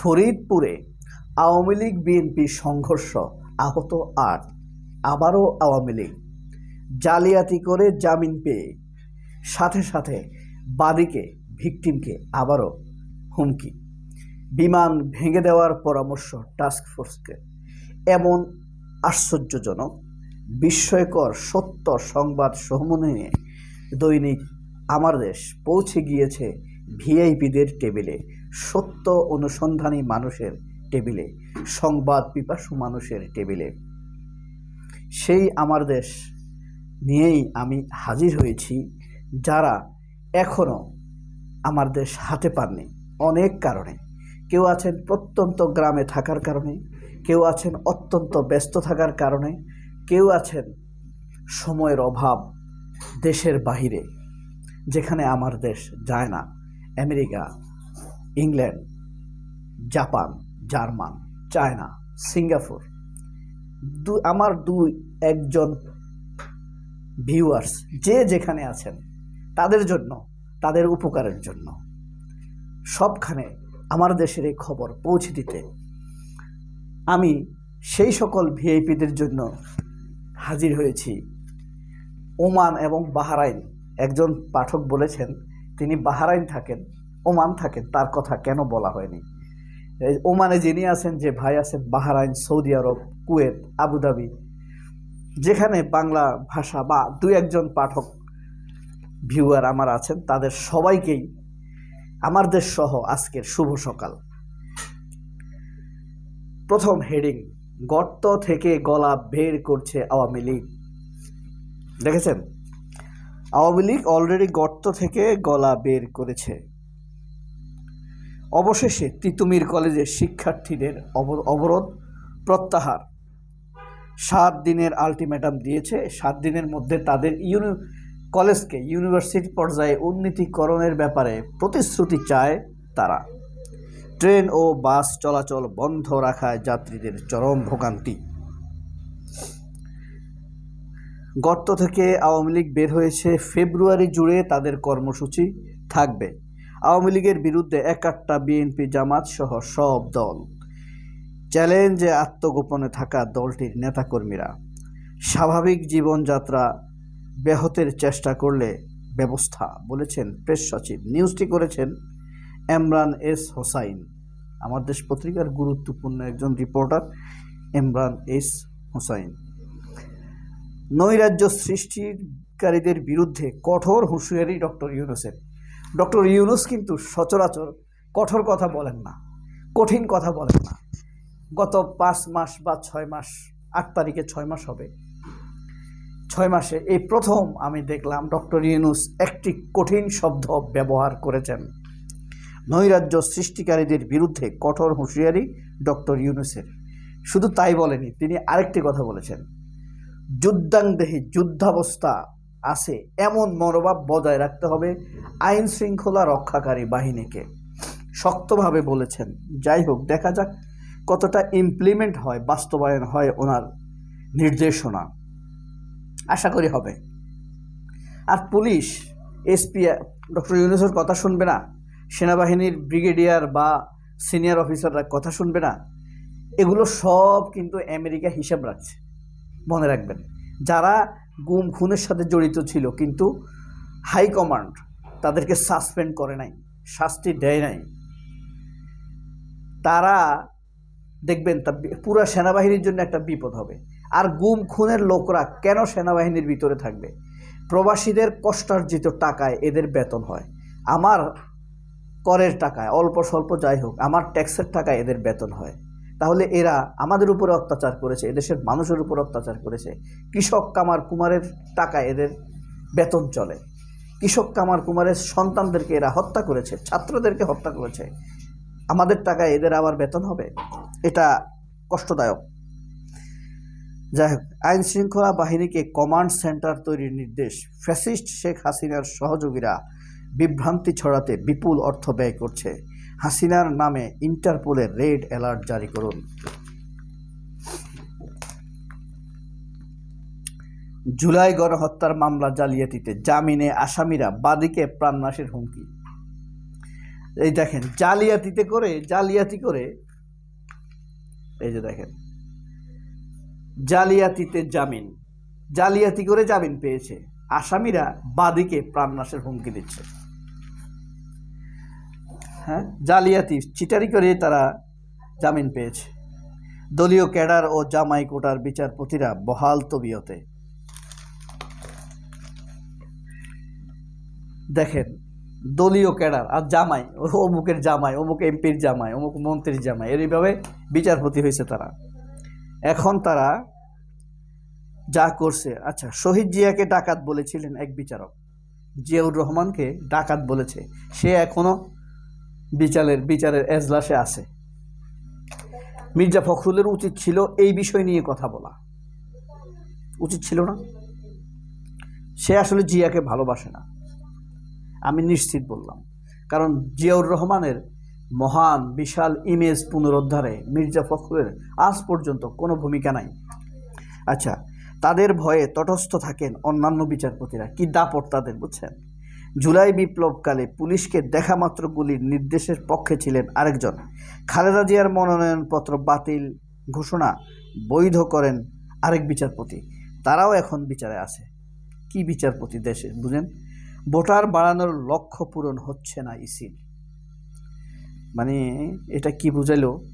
ফরিদপুরে আওয়ামী লীগ, বিএনপি সংঘর্ষ আহত আট, আবারও আওয়ামী লীগ। জালিয়াতি করে জামিন পেয়ে সাথে সাথে বাদীকে, ভিকটিমকে আবারও হুমকি। বিমান ভেঙে দেওয়ার পরামর্শ টাস্ক ফোর্সকে। এমন আশ্চর্যজনক, বিস্ময়কর সত্য সংবাদ সমূহে দৈনিক আমার দেশ পৌঁছে গিয়েছে ভিআইপিদের টেবিলে সত্য অনুসন্ধানী মানুষের টেবিলে, সংবাদ পিপাসু মানুষের টেবিলে। সেই আমার দেশ নিয়েই আমি হাজির হয়েছি, যারা এখনও আমার দেশ হাতে পাননি। অনেক কারণে। কেউ আছেন প্রত্যন্ত গ্রামে থাকার কারণে, কেউ আছেন অত্যন্ত ব্যস্ত থাকার কারণে, কেউ আছেন সময়ের অভাব দেশের বাহিরে, যেখানে আমার দেশ যায় না, America England, Japan, German, China, Singapore. দু, আমার দুই একজন ভিউয়ার্স যে যেখানে আছেন, তাদের জন্য, তাদের উপকারের জন্য। সবখানে আমার দেশের এই খবর পৌঁছে দিতে আমি সেই সকল ভিআইপিদের জন্য হাজির হয়েছি। ওমান এবং বাহারাইন, একজন পাঠক বলেছেন, তিনি বাহারাইন থাকেন ওমান থাকেন তার কথা কেন বলা হয়নি? ওমানে যিনি আছেন, যে ভাই আছেন, বাহারাইন, সৌদি আরব, কুয়েত, আবুধাবি, যেখানে বাংলা ভাষা বা দু একজন পাঠক ভিউয়ার আমার আছেন, তাদের সবাইকেই, আমার দেশ সহ আজকের শুভ সকাল। প্রথম হেডিং গর্ত থেকে গলা বের করছে আওয়ামী লীগ। দেখেছেন? আওয়ামী লীগ অলরেডি গর্ত থেকে গলা বের করেছে। অবশেষে তিতুমির কলেজের শিক্ষার্থীদের অব- অবরোধ প্রত্যাহার। সাত দিনের আলটিমেটাম দিয়েছে। সাত দিনের মধ্যে তাদের ইউনি, কলেজকে ইউনিভার্সিটি পর্যায়ে উন্নীতিকরণের ব্যাপারে প্রতিশ্রুতি চায় তারা। ট্রেন ও বাস চলাচল বন্ধ রাখায় যাত্রীদের চরম ভোগান্তি। গর্ত থেকে আওয়ামী লীগ বের হয়েছে। ফেব্রুয়ারি জুড়ে তাদের কর্মসূচি থাকবে। আওয়ামী লীগের বিরুদ্ধে একাট্টা বিএনপি জামাত সহ সব দল। চ্যালেঞ্জে আত্মগোপনে থাকা দলটির নেতাকর্মীরা। স্বাভাবিক জীবনযাত্রা ব্যাহতের চেষ্টা করলে ব্যবস্থা বলেছেন প্রেস সচিব। নিউজটি করেছেন এমরান এস হোসাইন। আমার দেশ পত্রিকার গুরুত্বপূর্ণ একজন রিপোর্টার এমরান এস হোসাইন। নৈরাজ্য সৃষ্টিকারীদের বিরুদ্ধে কঠোর হুঁশিয়ারি ডক্টর ইউনুসের। ডক্টর ইউনুস কিন্তু সচরাচর কঠোর কথা বলেন না, কঠিন কথা বলেন না। গত পাঁচ মাস বা ছয় মাস, আট তারিখে ছয় মাস হবে। ছয় মাসে এই প্রথম আমি দেখলাম ডক্টর ইউনুস একটি কঠিন শব্দ ব্যবহার করেছেন। নৈরাজ্য সৃষ্টিকারীদের বিরুদ্ধে কঠোর হুঁশিয়ারি ডক্টর ইউনুসের। শুধু তাই বলেনি, তিনি আরেকটি কথা বলেছেন। যুদ্ধাংদেহী যুদ্ধাবস্থা আছে। এমন মনোভাব বজায় রাখতে হবে আইন শৃঙ্খলা রক্ষাকারী বাহিনীকে। শক্তভাবে বলেছেন, যাই হোক, দেখা যাক কতটা ইমপ্লিমেন্ট হয়, বাস্তবায়ন হয় ওনার নির্দেশনা। আশা করি হবে। আর পুলিশ, এসপি, ডক্টর ইউনুসের কথা শুনবে না? সেনাবাহিনীর ব্রিগেডিয়ার বা সিনিয়র অফিসাররা কথা শুনবে না? এগুলো সব কিন্তু আমেরিকা হিসাব রাখছে। মনে রাখবেন, যারা গুম খুনের সাথে জড়িত ছিল, কিন্তু হাইকমান্ড তাদেরকে সাসপেন্ড করে নাই, শাস্তি দেয় নাই। তারা দেখবেন তা পুরো সেনাবাহিনীর জন্য একটা বিপদ হবে। আর গুম খুনের লোকরা কেন সেনাবাহিনীর ভিতরে থাকবে? প্রবাসীদের কষ্টার্জিত টাকায় এদের বেতন হয়। আমার করের টাকায়, অল্প স্বল্প যাই হোক, আমার ট্যাক্সের টাকায় এদের বেতন হয়। তাহলে এরা আমাদের উপরে অত্যাচার করেছে, এদেশের মানুষের উপর অত্যাচার করেছে। কৃষক কামার কুমারের টাকা এদের বেতন চলে। কৃষক কামার কুমারের সন্তানদেরকে এরা হত্যা করেছে, ছাত্রদেরকে হত্যা করেছে। আমাদের টাকায় এদের আবার বেতন হবে? এটা কষ্টদায়ক। যাই হোক আইন শৃঙ্খলা বাহিনীকে কমান্ড সেন্টার তৈরির নির্দেশ। ফ্যাসিস্ট শেখ হাসিনার সহযোগীরা বিভ্রান্তি ছড়াতে বিপুল অর্থ ব্যয় করছে। হাসিনার নামে ইন্টারপোলের রেড অ্যালার্ট জারি করুন। জুলাই গণহত্যার মামলা জালিয়াতিতে জামিনে আসামিরা বাদীকে প্রাণনাশের হুমকি। এই দেখেন, জালিয়াতিতে করে, জালিয়াতি করে। এই যে দেখেন, জালিয়াতিতে জামিন, জালিয়াতি করে জামিন পেয়েছে। আসামিরা বাদীকে প্রাণনাশের হুমকি দিচ্ছে। হ্যাঁ? জালিয়াতি, চিটারি করে তারা জামিন পেয়েছে। দলীয় ক্যাডার ও জামাই কোটার বিচারপতিরা বহাল তবিয়তে। দেখেন, দলীয় ক্যাডার আর জামাই, অমুকের জামাই, অমুক এমপির জামাই, অমুক মন্ত্রীর জামাই এইভাবে বিচারপতি হয়েছে তারা। এখন তারা যা করছে আচ্ছা শহীদ জিয়াকে ডাকাত বলেছিলেন এক বিচারক। জিয়াউর রহমানকে ডাকাত বলেছে। সে এখনও বিচারের বিচারের এজলাসে আছে। মির্জা ফখরুলের উচিত ছিল এই বিষয় নিয়ে কথা বলা। উচিত ছিল না। সে আসলে জিয়াকে ভালোবাসে না। আমি নিশ্চিত বললাম। কারণ জিয়াউর রহমানের মহান, বিশাল ইমেজ পুনরুদ্ধারে মির্জা ফখরুলের আজ পর্যন্ত কোনো ভূমিকা নাই। আচ্ছা তাদের ভয়ে তটস্থ থাকেন অন্যান্য বিচারপতিরা। কি দাপট তাদের, বুঝছেন? জুলাই বিপ্লবকালে পুলিশকে দেখামাত্র গুলির নির্দেশের পক্ষে ছিলেন আরেকজন। খালেদা জিয়ার মনোনয়নপত্র বাতিল ঘোষণা বৈধ করেন আরেক বিচারপতি। তারাও এখন বিচারে আছে। কি বিচারপতি দেশে, বুঝেন? ভোটার বাড়ানোর লক্ষ্য পূরণ হচ্ছে না ইসির মানে এটা কি বুঝাইলো?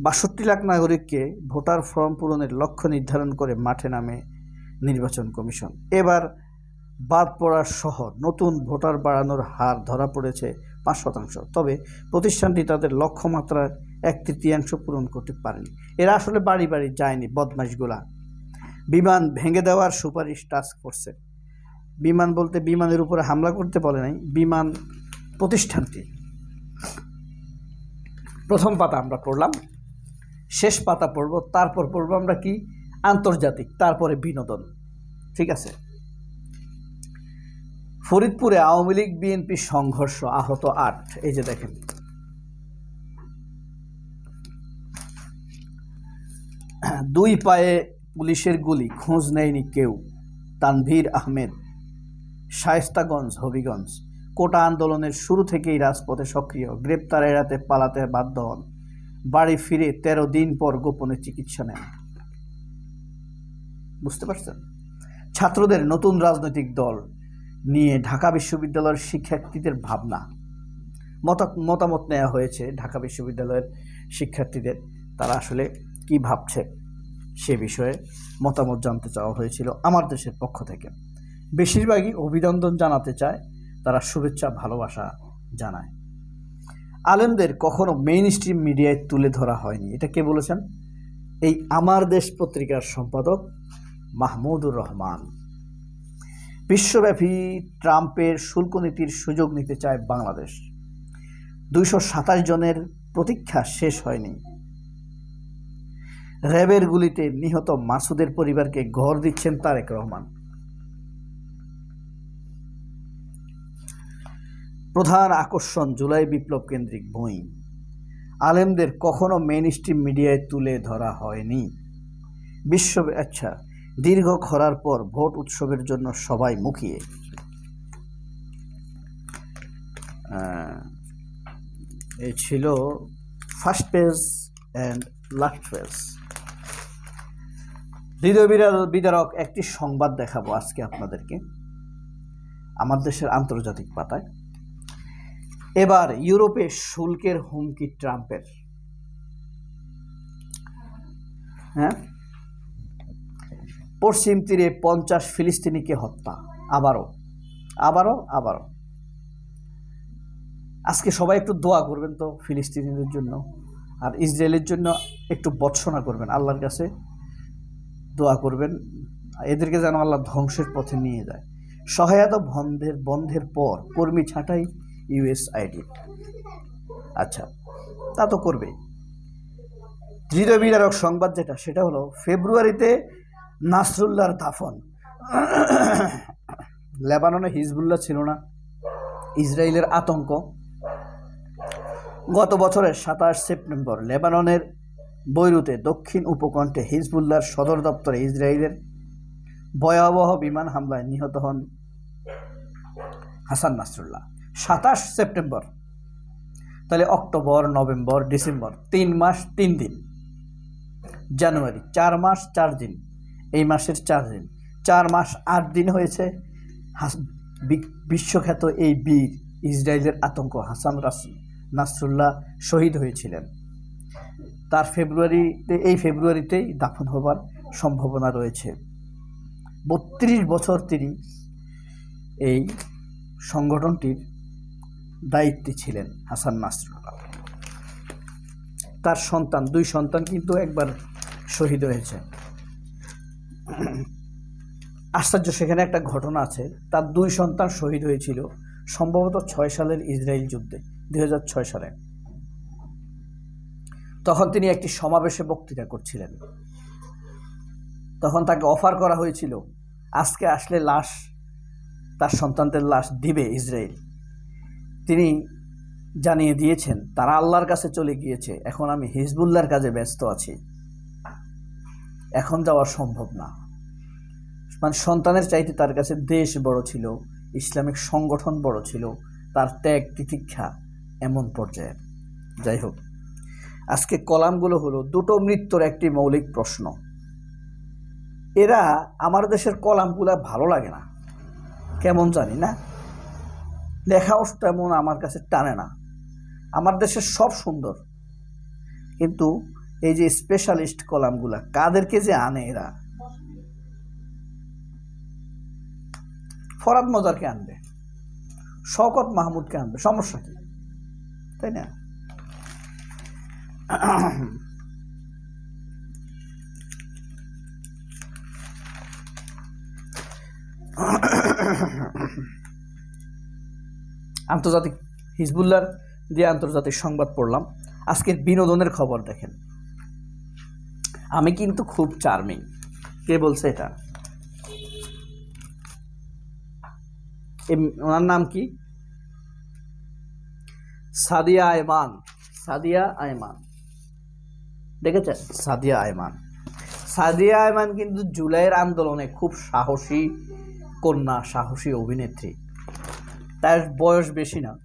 বাষট্টি লাখ নাগরিককে ভোটার ফর্ম পূরণের লক্ষ্য নির্ধারণ করে মাঠে নামে নির্বাচন কমিশন। এবার বাদ পড়ার সহ নতুন ভোটার বাড়ানোর হার ধরা পড়েছে পাঁচ শতাংশ। তবে প্রতিষ্ঠানটি তাদের লক্ষ্যমাত্রার এক তৃতীয়াংশ পূরণ করতে পারেনি। এরা আসলে বাড়ি বাড়ি যায়নি বদমাইশগুলা বিমান ভেঙে দেওয়ার সুপারিশ টাস্ক ফোর্সের বিমান বলতে বিমানের উপরে হামলা করতে বলে নাই, বিমান প্রতিষ্ঠানটি। প্রথম পাতা আমরা পড়লাম, শেষ পাতা পড়ব, তারপর পড়ব আমরা কি? আন্তর্জাতিক, তারপরে বিনোদন। ঠিক আছে? ফরিদপুরে আওয়ামী লীগ, বিএনপি সংঘর্ষ আহত আট। এই যে দেখেন। দুই পায়ে পুলিশের গুলি, খোঁজ নেয়নি কেউ। তানভীর আহমেদ, শায়েস্তাগঞ্জ, হবিগঞ্জ। কোটা আন্দোলনের শুরু থেকেই রাজপথে সক্রিয়। গ্রেপ্তার এড়াতে পালাতে বাধ্য হন। বাড়ি ফিরে তেরো দিন পর গোপনে চিকিৎসা নেন। বুঝতে পারছেন? ছাত্রদের নতুন রাজনৈতিক দল নিয়ে ঢাকা বিশ্ববিদ্যালয়ের শিক্ষার্থীদের ভাবনা। মত, মতামত নেওয়া হয়েছে ঢাকা বিশ্ববিদ্যালয়ের শিক্ষার্থীদের। তারা আসলে কি ভাবছে সে বিষয়ে মতামত জানতে চাওয়া হয়েছিল আমার দেশের পক্ষ থেকে। বেশিরভাগই অভিনন্দন জানাতে চায়, তারা শুভেচ্ছা, ভালোবাসা জানায়। আলেমদের কখনো মেইন স্ট্রিম মিডিয়ায় তুলে ধরা হয়নি। এটা কে বলেছেন? এই আমার দেশ পত্রিকার সম্পাদক মাহমুদুর রহমান। বিশ্বব্যাপী ট্রাম্পের শুল্ক নীতির সুযোগ নিতে চায় বাংলাদেশ। দুইশো সাতাশ জনের প্রতীক্ষা শেষ হয়নি। র্যাবের গুলিতে নিহত মাসুদের পরিবারকে ঘর দিচ্ছেন তারেক রহমান। প্রধান আকর্ষণ জুলাই বিপ্লব কেন্দ্রিক বই আলেমদের কখনো মেন মিডিয়ায় তুলে ধরা হয়নি। বিশ্ব আচ্ছা দীর্ঘ খরার পর ভোট উৎসবের জন্য সবাই মুখিয়ে। এ ছিল first page and last page হৃদয় বিদারক একটি সংবাদ দেখাবো আজকে আপনাদেরকে, আমার দেশের আন্তর্জাতিক পাতায়। এবার ইউরোপে শুল্কের হুমকি ট্রাম্পের। হ্যাঁ? পশ্চিম তীরে পঞ্চাশ ফিলিস্তিনিকে হত্যা। আবারও আবারও আবারও। আজকে সবাই একটু দোয়া করবেন তো ফিলিস্তিনিদের জন্য আর ইসরায়েলের জন্য একটু বৎসনা করবেন, আল্লাহর কাছে দোয়া করবেন। এদেরকে যেন আল্লাহ ধ্বংসের পথে নিয়ে যায়। সহায়তা বন্ধের বন্ধের পর কর্মী ছাঁটাই ইউএসআইডি। আচ্ছা তা তো করবে হৃদয় বিদারক সংবাদ যেটা, সেটা হলো ফেব্রুয়ারিতে নাসরুল্লাহর দাফন। লেবাননে হিজবুল্লাহ ছিল না। ইসরায়েলের আতঙ্ক। গত বছরের সাতাশ সেপ্টেম্বর লেবাননের বৈরুতে দক্ষিণ উপকণ্ঠে হিজবুল্লাহর সদর দপ্তরে ইসরায়েলের ভয়াবহ বিমান হামলায় নিহত হন হাসান নাসরুল্লাহ। সাতাশ সেপ্টেম্বর, তাহলে অক্টোবর, নভেম্বর, ডিসেম্বর, তিন মাস, তিন দিন। জানুয়ারি, চার মাস, চার দিন। এই মাসের চার দিন। চার মাস আট দিন হয়েছে। বিশ্বখ্যাত এই বীর ইসরায়েলের আতঙ্ক। হাসান রাস নাসরুল্লাহ শহীদ হয়েছিলেন। তার ফেব্রুয়ারিতে এই ফেব্রুয়ারিতেই দাফন হবার সম্ভাবনা রয়েছে। বত্রিশ বছর তিনি এই সংগঠনটির দায়িত্বে ছিলেন, হাসান নাসরুল্লাহ। তার সন্তান দুই সন্তান কিন্তু একবার শহীদ হয়েছে। আশ্চর্য, সেখানে একটা ঘটনা আছে। তার দুই সন্তান শহীদ হয়েছিল, সম্ভবত ছয় সালের ইসরায়েল যুদ্ধে দু হাজার ছয় সালে। তখন তিনি একটি সমাবেশে বক্তৃতা করছিলেন। তখন তাকে অফার করা হয়েছিল, আজকে আসলে লাশ, তার সন্তানদের লাশ দিবে ইসরায়েল। তিনি জানিয়ে দিয়েছেন, তারা আল্লাহর কাছে চলে গিয়েছে, এখন আমি হিজবুল্লাহর কাজে ব্যস্ত আছি। এখন যাওয়া সম্ভব না। মানে সন্তানের চাইতে তার কাছে দেশ বড় ছিল, ইসলামিক সংগঠন বড় ছিল, তার ত্যাগ তিতিক্ষা এমন পর্যায়ে যাই হোক, আজকে কলামগুলো হলো দুটো মৃত্যুর একটি মৌলিক প্রশ্ন। এরা আমার দেশের কলামগুলো ভালো লাগে না। কেমন জানি না? লেখাও তেমন আমার কাছে টানে না। আমার দেশের সব সুন্দর। কিন্তু এই যে স্পেশালিস্ট কলামগুলা কাদেরকে যে আনে এরা? ফরাদ মজারকে আনবে, শওকত মাহমুদকে আনবে, সমস্যা কি? তাই না? আন্তর্জাতিক হিজবুল্লার দিয়ে আন্তর্জাতিক সংবাদ পড়লাম। আজকের বিনোদনের খবর দেখেন। আমি কিন্তু খুব চার্মিং কে বলছে এটা? ওনার নাম কি? সাদিয়া আয়মান। সাদিয়া আয়মান। দেখেছেন? সাদিয়া আয়মান। সাদিয়া আয়মান কিন্তু জুলাইয়ের আন্দোলনে খুব সাহসী কন্যা, সাহসী অভিনেত্রী। তার বয়স বেশি না।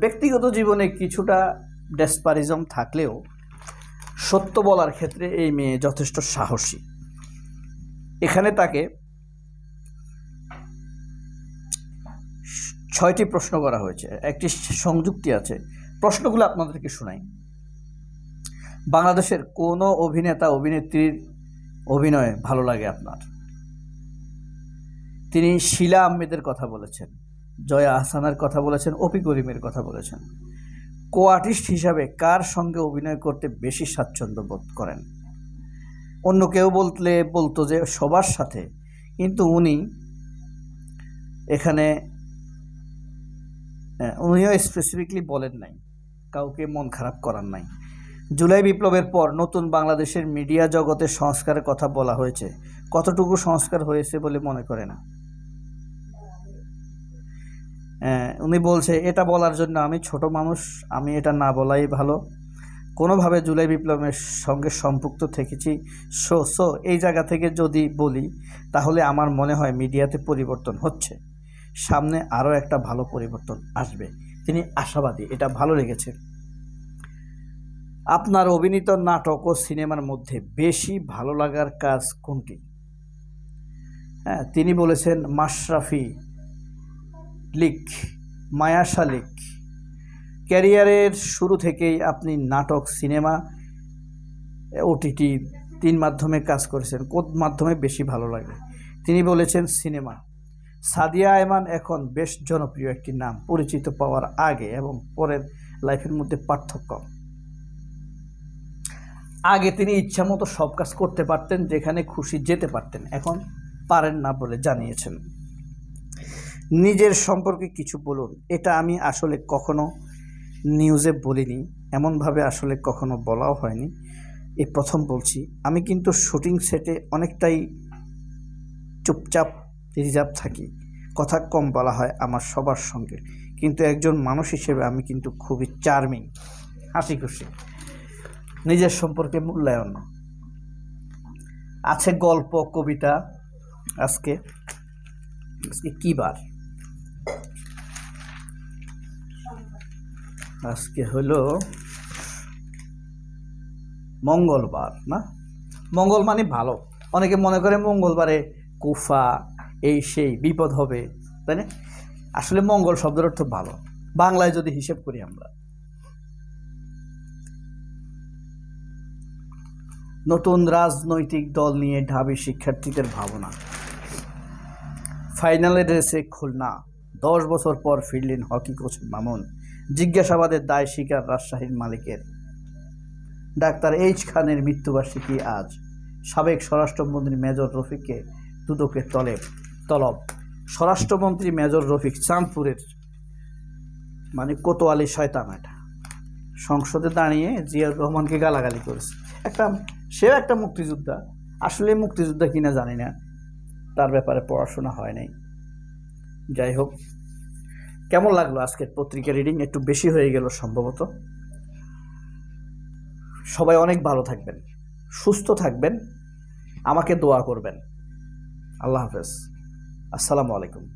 ব্যক্তিগত জীবনে কিছুটা ডেসপারিজম থাকলেও সত্য বলার ক্ষেত্রে এই মেয়ে যথেষ্ট সাহসী। এখানে তাকে ছয়টি প্রশ্ন করা হয়েছে। একটি সংযুক্তি আছে। প্রশ্নগুলো আপনাদেরকে শোনাই। বাংলাদেশের কোনো অভিনেতা, অভিনেত্রীর অভিনয় ভালো লাগে আপনার? তিনি শিলা আহমেদের কথা বলেছেন, জয়া আহসানের কথা বলেছেন, অপি করিমের কথা বলেছেন। কো আর্টিস্ট হিসাবে কার সঙ্গে অভিনয় করতে বেশি স্বাচ্ছন্দ্য বোধ করেন? অন্য কেউ বললে, বলতো যে সবার সাথে, কিন্তু উনি এখানে উনিও স্পেসিফিকলি বলেন নাই, কাউকে মন খারাপ করার নাই। জুলাই বিপ্লবের পর নতুন বাংলাদেশের মিডিয়া জগতে সংস্কারের কথা বলা হয়েছে। কতটুকু সংস্কার হয়েছে বলে মনে করে না? উনি বলছে, এটা বলার জন্য আমি ছোট মানুষ, আমি এটা না বলাই ভালো। কোনোভাবে জুলাই বিপ্লবের সঙ্গে সম্পৃক্ত থেকেছি। সো সো, এই জায়গা থেকে যদি বলি, তাহলে আমার মনে হয় মিডিয়াতে পরিবর্তন হচ্ছে। সামনে আরও একটা ভালো পরিবর্তন আসবে। তিনি আশাবাদী, এটা ভালো লেগেছে। আপনার অভিনীত নাটক ও সিনেমার মধ্যে বেশি ভালো লাগার কাজ কোনটি? হ্যাঁ তিনি বলেছেন, মাশরাফি লিক মায়া শালিক ক্যারিয়ারের শুরু থেকেই আপনি নাটক, সিনেমা ওটিটি তিন মাধ্যমে কাজ করেছেন। কোন মাধ্যমে বেশি ভালো লাগে? তিনি বলেছেন, সিনেমা। সাদিয়া আয়মান এখন বেশ জনপ্রিয় একটি নাম, পরিচিত পাওয়ার আগে এবং পরের লাইফের মধ্যে পার্থক্য। আগে তিনি ইচ্ছামতো সব কাজ করতে পারতেন, যেখানে খুশি যেতে পারতেন, এখন পারেন না বলে জানিয়েছেন। নিজের সম্পর্কে কিছু বলুন। এটা আমি আসলে কখনো নিউজে বলিনি। এমনভাবে আসলে কখনো বলাও হয়নি। এই প্রথম বলছি, আমি কিন্তু শুটিং সেটে অনেকটাই চুপচাপ রিজার্ভ থাকি। কথা কম বলা হয় আমার সবার সঙ্গে। কিন্তু একজন মানুষ হিসেবে আমি কিন্তু খুবই চার্মিং হাসি খুশি নিজের সম্পর্কে মূল্যায়ন। আছে গল্প, কবিতা, আজকে আজকে কী বার? আজকে হলো মঙ্গলবার, না? মঙ্গল মানে ভালো। অনেকে মনে করে মঙ্গলবারে কুফা, এই সেই বিপদ হবে, তাই না? আসলে মঙ্গল শব্দের অর্থ ভালো। বাংলায় যদি হিসেব করি আমরা। নতুন রাজনৈতিক দল নিয়ে ঢাবি শিক্ষার্থীদের ভাবনা। ফাইনালে রেসে খুলনা। দশ বছর পর ফিরলেন হকি কোচ মামুন। জিজ্ঞাসাবাদের দায় স্বীকার রাজশাহীর মালিকের। ডাক্তার এইচ খানের মৃত্যুবার্ষিকী আজ। সাবেক স্বরাষ্ট্রমন্ত্রী মেজর রফিককে দুদকের তলে তলব। স্বরাষ্ট্রমন্ত্রী মেজর রফিক চাঁদপুরের মানে কোতোয়ালি শয়তান এটা। সংসদে দাঁড়িয়ে জিয়াউর রহমানকে গালাগালি করেছে। একটা, সেও একটা মুক্তিযোদ্ধা। আসলে মুক্তিযোদ্ধা কিনা জানি না। তার ব্যাপারে পড়াশোনা হয় নাই। যাই হোক কেমন লাগল আজকের পত্রিকা রিডিং একটু বেশি হয়ে গেল সম্ভবত। সবাই অনেক ভালো থাকবেন, সুস্থ থাকবেন, আমাকে দোয়া করবেন। আল্লাহ হাফেজ। আসসালামু আলাইকুম।